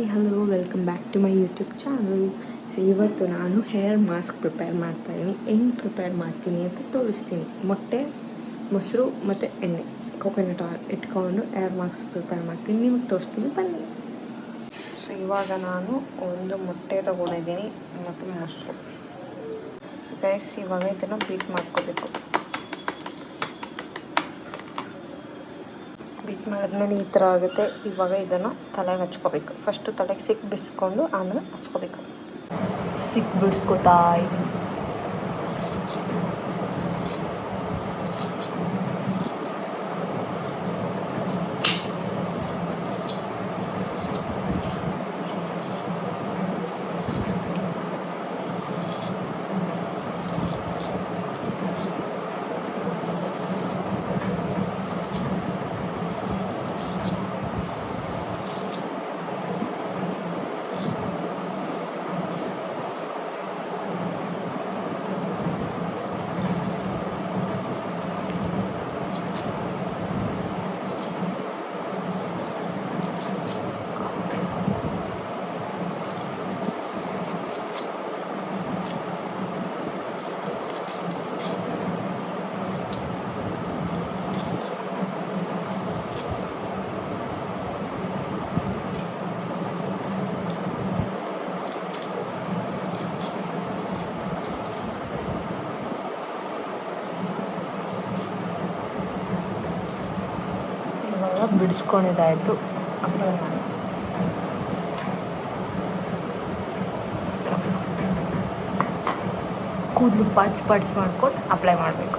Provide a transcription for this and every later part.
Hi, hello, welcome back to my YouTube channel. So, ಇವತ್ತು ನಾನು hair mask prepare ಮಾಡ್ತಾಯಿದ್ದೀನಿ ಹೆಂಗೆ ಪ್ರಿಪೇರ್ ಮಾಡ್ತೀನಿ ಅಂತ ತೋರಿಸ್ತೀನಿ. ಮೊಟ್ಟೆ, ಮೊಸರು ಮತ್ತು ಎಣ್ಣೆ. ಕೊಕೊನಟ್ ಆಯಿಲ್ ಇಟ್ಕೊಂಡು ಹೇರ್ ಮಾಸ್ಕ್ ಪ್ರಿಪೇರ್ ಮಾಡ್ತೀನಿ. ನಿಮಗೆ ತೋರಿಸ್ತೀನಿ. ಬನ್ನಿ. ಸೊ, ಇವಾಗ ನಾನು ಒಂದು ಮೊಟ್ಟೆ ತೊಗೊಂಡಿದ್ದೀನಿ ಮತ್ತು ಮೊಸರು. ಸೊ ಗೈಸ್ ಇವಾಗ ಇದನ್ನು ಬೀಟ್ ಮಾಡ್ಕೋಬೇಕು. ಬೀಟ್ ಮಾಡಿದ್ಮೇಲೆ ಈ ಥರ ಆಗುತ್ತೆ. ಇವಾಗ ಇದನ್ನು ತಲೆಗೆ ಹಚ್ಕೋಬೇಕು. ಫಸ್ಟು ತಲೆಗೆ ಸಿಕ್ ಬಿಡಿಸ್ಕೊಂಡು ಆಮೇಲೆ ಹಚ್ಕೋಬೇಕು. ಸಿಕ್ ಬಿಡಿಸ್ಕೊತಾ ಇದ್ದೀನಿ. ಇವಾಗ ಬಿಡಿಸ್ಕೊಂಡಿದ್ದಾಯಿತು. ಅಪ್ಲೈ ಮಾಡಿ. ಕೂದಲು ಪಾಡ್ಸ್ ಮಾಡ್ಕೊಂಡು ಅಪ್ಲೈ ಮಾಡಬೇಕು.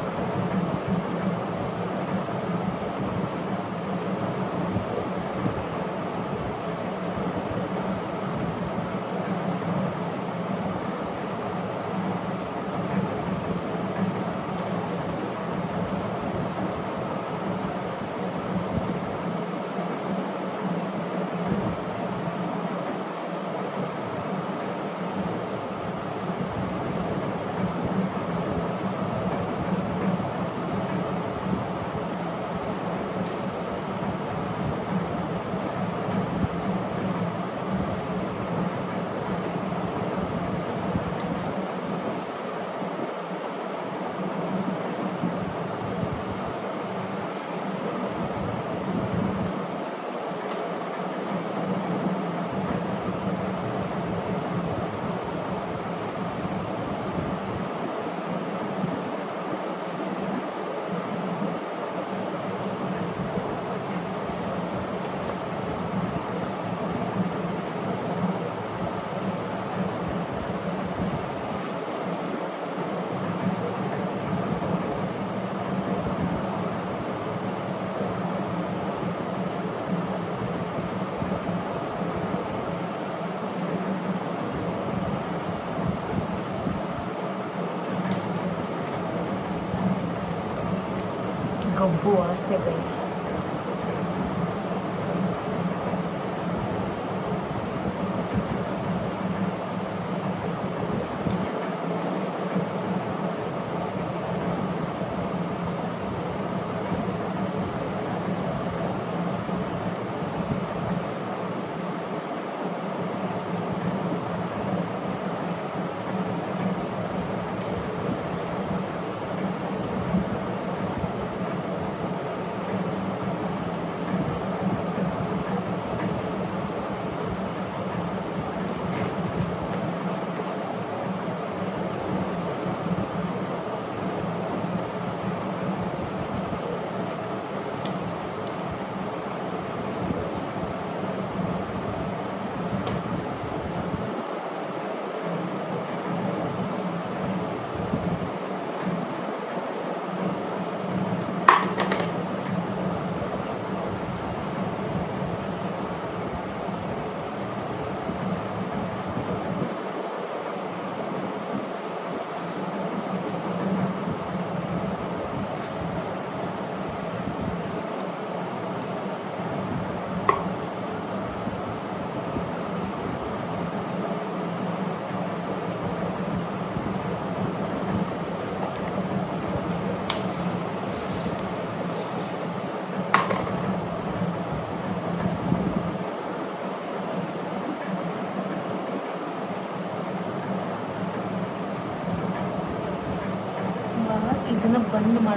ಗಬ್ಬು ವಾಸನೆ ಗೈಸ್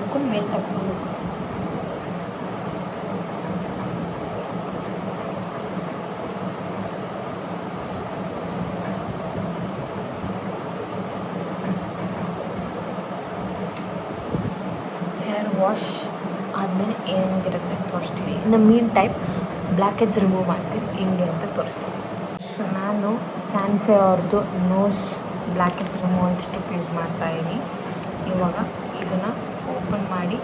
ಮಾಡ್ಕೊಂಡು ಮೇಲೆ ತಗೊಳ್ಬೇಕು ಹೇರ್ ವಾಶ್ ಆದಮೇಲೆ ಹೆಂಗಿರುತ್ತೆ ತೋರಿಸ್ತೀವಿ ಇನ್ನು ಮೀನ್ ಟೈಪ್ ಬ್ಲ್ಯಾಕ್ ರಿಮೂವ್ ಮಾಡ್ತೀವಿ ಹೆಂಗೆ ಅಂತ ತೋರಿಸ್ತೀವಿ ಸೊ ನಾನು ಸ್ಯಾನ್ಫೆ ಅವ್ರದ್ದು nose blackheads removal strip use ಮಾಡ್ತಾಯಿದ್ದೀನಿ ಇವಾಗ ಇದನ್ನು ಓಪನ್ ಮಾಡಿ,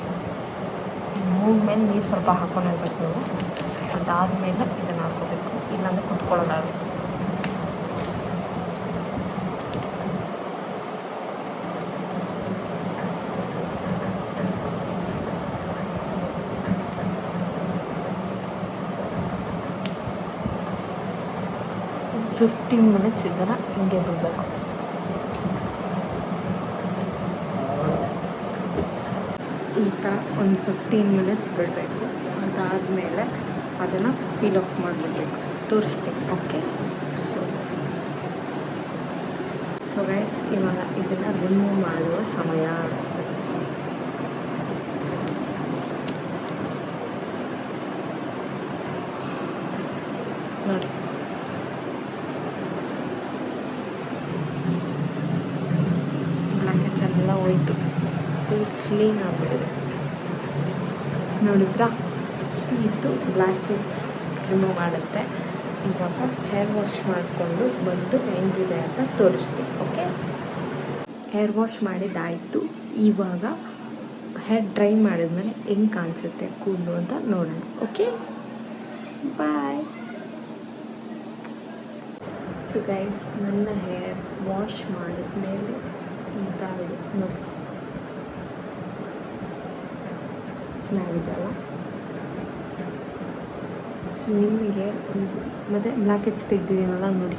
ಮೂಗ್ ಮೇಲೆ ನೀರು ಸ್ವಲ್ಪ ಹಾಕೊಂಡಿರ್ಬೇಕು ನೀವು. ಅದಾದಮೇಲೆ ಇದನ್ನು ಹಾಕೋಬೇಕು. ಇಲ್ಲಾಂದರೆ ಕುತ್ಕೊಳ್ಳೋದಾಗುತ್ತೆ. ಫಿಫ್ಟೀನ್ ಮಿನಿಟ್ಸ್ ಇದನ್ನು ಹಿಂಗೆ ಬಿಡಬೇಕು. ಈ ಥರ ಒಂದು ಫಿಫ್ಟೀನ್ ಮಿನಿಟ್ಸ್ ಬಿಡಬೇಕು. ಅದಾದಮೇಲೆ ಅದನ್ನು ಪೀಲ್ ಆಫ್ ಮಾಡಿಬಿಡ್ಬೇಕು. ತೋರಿಸ್ತೀನಿ. ಓಕೆ ಸೊ ಸೊ ಗೈಸ್ ಇವಾಗ ಇದನ್ನು ರಿಮೂವ್ ಮಾಡುವ ಸಮಯ. ನೋಡಿ. ಬ್ಲಾಕೆಟ್ಸ್ ಎಲ್ಲ ಹೋಯ್ತು. ಫುಲ್ ಕ್ಲೀನ್ ಆಗಿಬಿಟ್ಟಿದೆ. ನೋಡಿದ್ರಾ? ಸೊ ಇದು ಬ್ಲ್ಯಾಕ್ ಹೆಡ್ಸ್ ರಿಮೂವ್ ಮಾಡುತ್ತೆ. ಇವಾಗ ಹೇರ್ ವಾಶ್ ಮಾಡಿಕೊಂಡು ಬಂದು ಹೆಂಗಿದೆ ಅಂತ ತೋರಿಸ್ತೀನಿ ಓಕೆ ಹೇರ್ ವಾಶ್ ಮಾಡಿದ್ದಾಯಿತು. ಇವಾಗ ಹೇರ್ ಡ್ರೈ ಮಾಡಿದ್ಮೇಲೆ ಹೆಂಗೆ ಕಾಣಿಸುತ್ತೆ ಕೂದಲು ಅಂತ ನೋಡೋಣ ಓಕೆ ಬಾಯ್ ಸೊ ಗೈಸ್ ನನ್ನ ಹೇರ್ ವಾಶ್ ಮಾಡಿದ್ಮೇಲೆ ಇದಾಗಿದೆ, ನೋಡಿ. ಚೆನ್ನಾಗಿದೆ ಅಲ್ಲ ಸೊ ನಿಮಗೆ ಮತ್ತೆ ಬ್ಲ್ಯಾಕ್ ಹೆಚ್ ತೆಗ್ದಿದ್ದೀನಲ್ಲ ನೋಡಿ.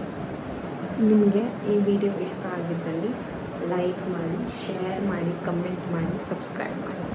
ನಿಮಗೆ ಈ ವಿಡಿಯೋ ಇಷ್ಟ ಆಗಿದ್ದಲ್ಲಿ ಲೈಕ್ ಮಾಡಿ ಶೇರ್ ಮಾಡಿ ಕಮೆಂಟ್ ಮಾಡಿ ಸಬ್ಸ್ಕ್ರೈಬ್ ಮಾಡಿ.